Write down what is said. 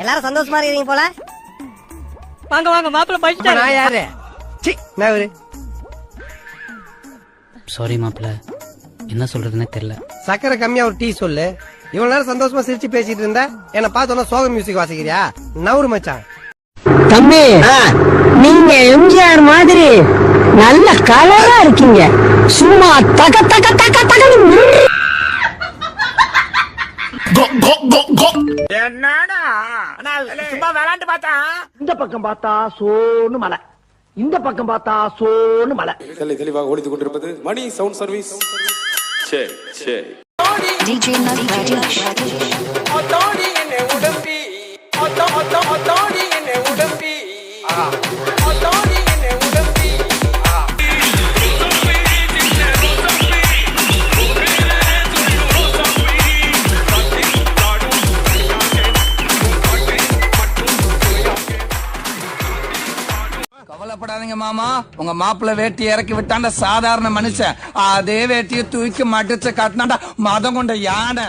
எல்லாரும் சந்தோஷமா இருக்கீங்க போல? வாங்க வாங்க மாப்பிள்ள படிச்சிட்டாரு நான் யாரு? சி நான் இவரு. சாரி மாப்பிள்ள. என்ன சொல்றதுன்னே தெரியல. சக்கரை கம்மியா ஒரு டீ சொல்லு. இவ்வளவு நேரம் சந்தோஷமா சிரிச்சு பேசிட்டு இருந்தா என்ன பார்த்தோன்னா சோக மியூசிக் வாசிக்கிறியா? நவுறு மச்சான். தம்பி நீங்க எம்ஜிஆர் மாதிரி நல்ல கலரா இருக்கீங்க. சும்மா தக தக தக தகன்னு இந்த பக்கம் பார்த்தா சோன்னு மலை இந்த பக்கம் பார்த்தா சோன்னு மலை தெளி தெளிவாக ஓடித்துக் கொண்டிருப்பது மணி சவுண்ட் சர்வீஸ். சரி சரி கவலைப்படாதீங்க மாமா. உங்க மாப்பிள்ள வேட்டி இறக்கி விட்டாண்ட சாதாரண மனுஷன். அதே வேட்டியை தூக்கி மடிச்சு காட்டினாண்டா மதம் கொண்ட யானை.